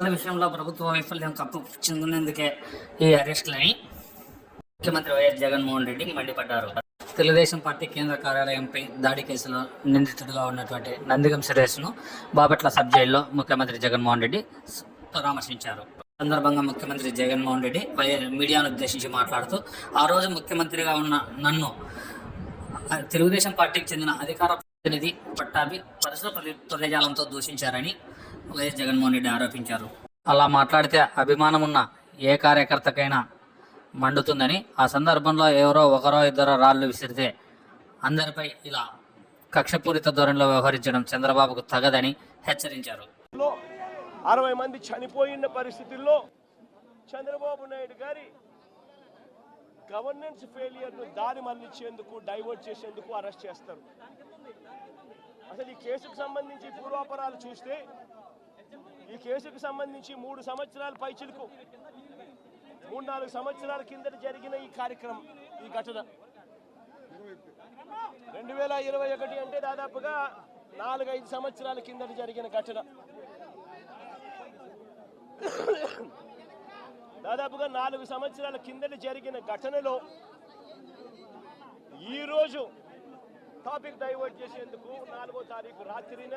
విషయంలో ప్రభుత్వ వైఫల్యం కప్పు చెందినందుకే ఈ అరెస్టులని ముఖ్యమంత్రి వైఎస్ జగన్మోహన్ రెడ్డి మండిపడ్డారు. తెలుగుదేశం పార్టీ కేంద్ర కార్యాలయంపై దాడి కేసులో నిందితుడిగా ఉన్నటువంటి నందిగం సురేష్ను బాపట్ల సబ్ జైల్లో ముఖ్యమంత్రి జగన్మోహన్ రెడ్డి పరామర్శించారు. సందర్భంగా ముఖ్యమంత్రి జగన్మోహన్ రెడ్డి మీడియాను ఉద్దేశించి మాట్లాడుతూ ఆ రోజు ముఖ్యమంత్రిగా ఉన్న నన్ను తెలుగుదేశం పార్టీకి చెందిన అధికార ప్రతినిధి పట్టాభి పరిసర పరి- దూషించారని వైఎస్ జగన్మోహన్ రెడ్డి ఆరోపించారు. అలా మాట్లాడితే అభిమానం ఉన్న ఏ కార్యకర్తకైనా మండుతుందని ఆ సందర్భంలో ఎవరో ఒకరో ఇద్దరో రాళ్ళు విసిరితే అందరిపై ఇలా కక్షపూరిత ధోరణిలో వ్యవహరించడం చంద్రబాబుకు తగదని హెచ్చరించారు. అరవై మంది చనిపోయిన పరిస్థితుల్లో చంద్రబాబు నాయుడు గారి గవర్నెన్స్ ఫెయిలియర్ను దారి మళ్ళించేందుకు డైవర్ట్ చేసేందుకు అరెస్ట్ చేస్తారు. అసలు ఈ కేసుకు సంబంధించి పూర్వాపరాలు చూస్తే ఈ కేసుకు సంబంధించి మూడు సంవత్సరాల పైచిలకు. మూడు నాలుగు సంవత్సరాల కిందట జరిగిన ఈ కార్యక్రమం ఈ ఘటన. రెండు వేల ఇరవై ఒకటి అంటే దాదాపుగా నాలుగైదు సంవత్సరాల కిందట జరిగిన ఘటన. దాదాపుగా నాలుగు సంవత్సరాల కిందట జరిగిన ఘటనలో ఈరోజు టాపిక్ డైవర్ట్ చేసేందుకు నాలుగో తారీఖు రాత్రిన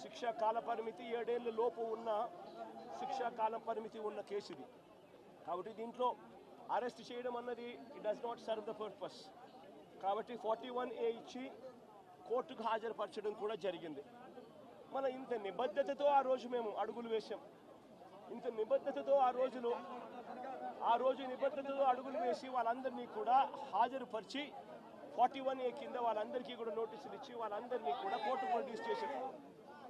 శిక్షా కాల పరిమితి ఏడేళ్ళ లోపు ఉన్న శిక్షా కాల పరిమితి ఉన్న కేసు ఇది కాబట్టి దీంట్లో అరెస్ట్ చేయడం అన్నది it does not serve the purpose కాబట్టి ఫార్టీ వన్ ఏ ఇచ్చి కోర్టుకు హాజరుపరచడం కూడా జరిగింది. మన ఇంత నిబద్ధతతో ఆ రోజు మేము అడుగులు వేశాం. ఇంత నిబద్ధతతో ఆ రోజులో ఆ రోజు నిబద్ధతతో అడుగులు వేసి వాళ్ళందరినీ కూడా హాజరుపరిచి ఫార్టీ వన్ ఏ కింద వాళ్ళందరికీ కూడా నోటీసులు ఇచ్చి వాళ్ళందరినీ కూడా కోర్టు ప్రొడ్యూస్ చేశారు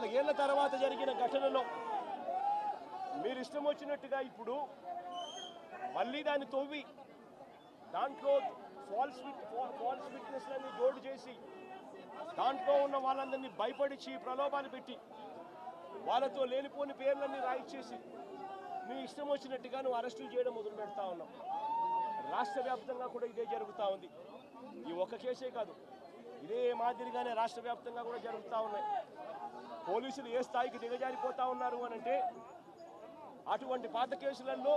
నాలుగేళ్ళ తర్వాత జరిగిన ఘటనలో మీరు ఇష్టం వచ్చినట్టుగా ఇప్పుడు మళ్ళీ దాన్ని తవ్వి దాంట్లో ఫాల్స్ ఫాల్స్ విట్నెస్లన్నీ జోడు చేసి దాంట్లో ఉన్న వాళ్ళందరినీ భయపడిచి ప్రలోభాలు పెట్టి వాళ్ళతో లేనిపోని పేర్లన్నీ రాయిచ్చేసి మీ ఇష్టం వచ్చినట్టుగా నువ్వు అరెస్టులు చేయడం మొదలు పెడతా ఉన్నావు. రాష్ట్ర వ్యాప్తంగా కూడా ఇదే జరుగుతూ ఉంది. ఈ ఒక్క కేసే కాదు ఇదే మాదిరిగానే రాష్ట్ర వ్యాప్తంగా కూడా జరుగుతూ ఉన్నాయి. పోలీసులు ఏ స్థాయికి దిగజారిపోతా ఉన్నారు అని అంటే అటువంటి పాత కేసులలో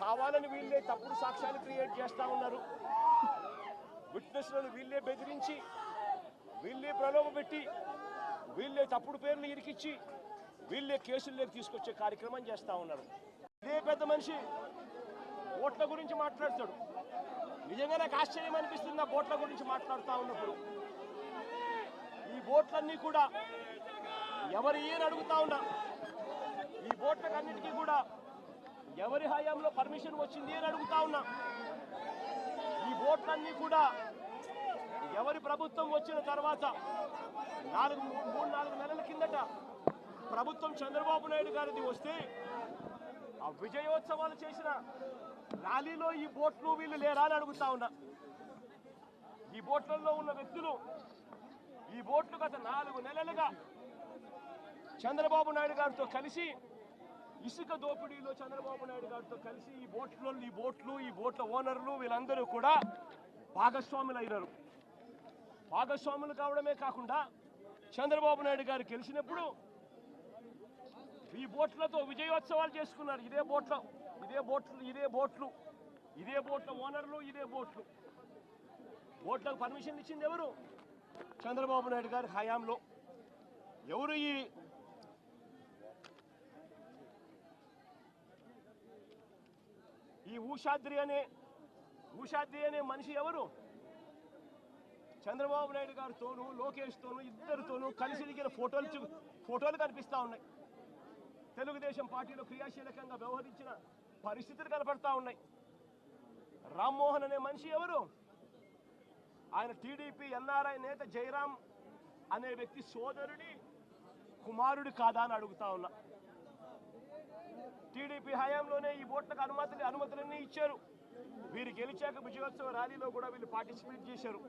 కావాలని వీళ్ళే తప్పుడు సాక్ష్యాలు క్రియేట్ చేస్తూ ఉన్నారు. విట్నెస్లను వీళ్ళే బెదిరించి వీళ్ళే ప్రలోభ పెట్టి వీళ్ళే తప్పుడు పేర్లు ఇరికిచ్చి వీళ్ళే కేసుల్లోకి తీసుకొచ్చే కార్యక్రమం చేస్తూ ఉన్నారు. ఇదే పెద్ద మనిషి ఓట్ల గురించి మాట్లాడతాడు. నిజంగా నాకు ఆశ్చర్యం అనిపిస్తుంది ఆ ఓట్ల గురించి మాట్లాడుతూ ఉన్నప్పుడు. ఈ బోట్లన్నీ కూడా ఎవరు ఏని అడుగుతా ఉన్నా ఈ బోట్లకు కూడా ఎవరి హయాంలో పర్మిషన్ వచ్చింది అని అడుగుతా ఉన్నా ఈ బోట్లన్నీ కూడా ఎవరి ప్రభుత్వం వచ్చిన తర్వాత నాలుగు మూడు నాలుగు నెలల కిందట ప్రభుత్వం చంద్రబాబు నాయుడు గారిది వస్తే ఆ విజయోత్సవాలు చేసిన ర్యాలీలో ఈ బోట్లు వీళ్ళు లేరా అని అడుగుతా ఉన్నా. ఈ బోట్లలో ఉన్న వ్యక్తులు ఈ బోట్లు గత నాలుగు నెలలుగా చంద్రబాబు నాయుడు గారితో కలిసి ఇసుక దోపిడీలో చంద్రబాబు నాయుడు గారితో కలిసి ఈ బోట్లో ఈ బోట్లు ఈ బోట్ల ఓనర్లు వీళ్ళందరూ కూడా భాగస్వాములు అయినారు భాగస్వాములు కావడమే కాకుండా చంద్రబాబు నాయుడు గారు గెలిచినప్పుడు ఈ బోట్లతో విజయోత్సవాలు చేసుకున్నారు. ఇదే బోట్ల ఇదే బోట్లు ఇదే బోట్లు ఇదే బోట్ల ఓనర్లు ఇదే బోట్లు బోట్లకు పర్మిషన్ ఇచ్చింది ఎవరు? చంద్రబాబు నాయుడు గారి హయాంలో ఎవరు ఈ ఈ ఊషాద్రి అనే ఊషాద్రి అనే మనిషి ఎవరు? చంద్రబాబు నాయుడు గారితోనూ లోకేష్తోనూ ఇద్దరితోనూ కలిసి దిగిన ఫోటోలు ఫోటోలు కనిపిస్తా ఉన్నాయి. తెలుగుదేశం పార్టీలో క్రియాశీలకంగా వ్యవహరించిన పరిస్థితులు కనపడతా ఉన్నాయి. రామ్మోహన్ అనే మనిషి ఎవరు? ఆయన టీడీపీ ఎన్ఆర్ఐ నేత జయరాం అనే వ్యక్తి సోదరుడి కుమారుడు కాదా అని అడుగుతా ఉన్నా. టీడీపీ హయాంలోనే ఈ ఓట్లకు అనుమతులు అనుమతులన్నీ ఇచ్చారు. వీరు గెలిచాక విజయోత్సవ ర్యాలీలో కూడా వీళ్ళు పార్టిసిపేట్ చేశారు.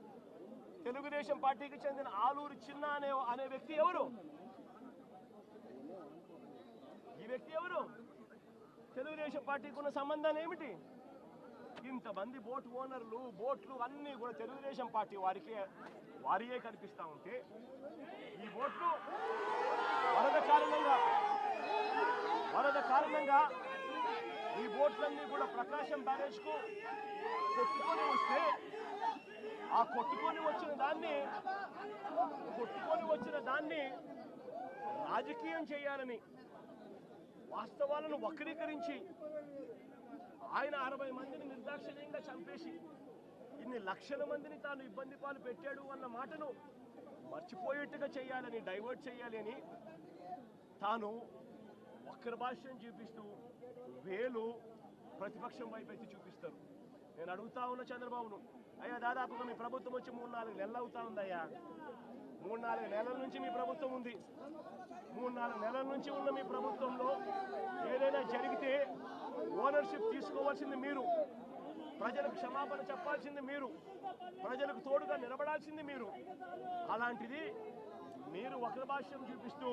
తెలుగుదేశం పార్టీకి చెందిన ఆలూరు చిన్న అనే అనే వ్యక్తి ఎవరు? ఈ వ్యక్తి ఎవరు? తెలుగుదేశం పార్టీకి ఉన్న సంబంధాలు ఏమిటి? ఇంతమంది బోట్ ఓనర్లు బోట్లు అన్నీ కూడా తెలుగుదేశం పార్టీ వారికే వారియే కనిపిస్తూ ఉంటే ఈ బోట్లు వరద కారణంగా వరద కారణంగా ఈ బోట్లన్నీ కూడా ప్రకాశం బ్యారేజ్కు కొట్టుకొని వస్తే ఆ కొట్టుకొని వచ్చిన దాన్ని కొట్టుకొని వచ్చిన దాన్ని రాజకీయం చేయాలని వాస్తవాలను వక్రీకరించి ఆయన అరవై మందిని నిర్దాక్షిణ్యంగా చంపేసి ఇన్ని లక్షల మందిని తాను ఇబ్బంది పాలు పెట్టాడు అన్న మాటను మర్చిపోయేట్టుగా చేయాలని డైవర్ట్ చేయాలి అని తాను వక్ర భాష్యం చూపిస్తూ వేలు ప్రతిపక్షం వైపు ఎత్తి చూపిస్తారు. నేను అడుగుతా ఉన్న చంద్రబాబును అయ్యా దాదాపుగా మీ ప్రభుత్వం వచ్చి మూడు నాలుగు నెలలు అవుతా ఉందయ్యా. మూడు నాలుగు నెలల నుంచి మీ ప్రభుత్వం ఉంది. మూడు నాలుగు నెలల నుంచి ఉన్న మీ ప్రభుత్వంలో ఏదైనా జరిగితే ఓనర్షిప్ తీసుకోవాల్సింది మీరు. ప్రజలకు క్షమాపణ చెప్పాల్సింది మీరు. ప్రజలకు తోడుగా నిలబడాల్సింది మీరు. అలాంటిది మీరు ఒకరి భాష్యం చూపిస్తూ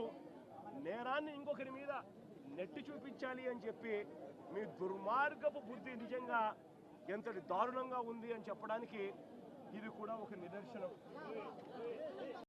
నేరాన్ని ఇంకొకరి మీద నెట్టి చూపించాలి అని చెప్పి మీ దుర్మార్గపు బుద్ధి నిజంగా ఎంతటి దారుణంగా ఉంది అని చెప్పడానికి ఇది కూడా ఒక నిదర్శనం.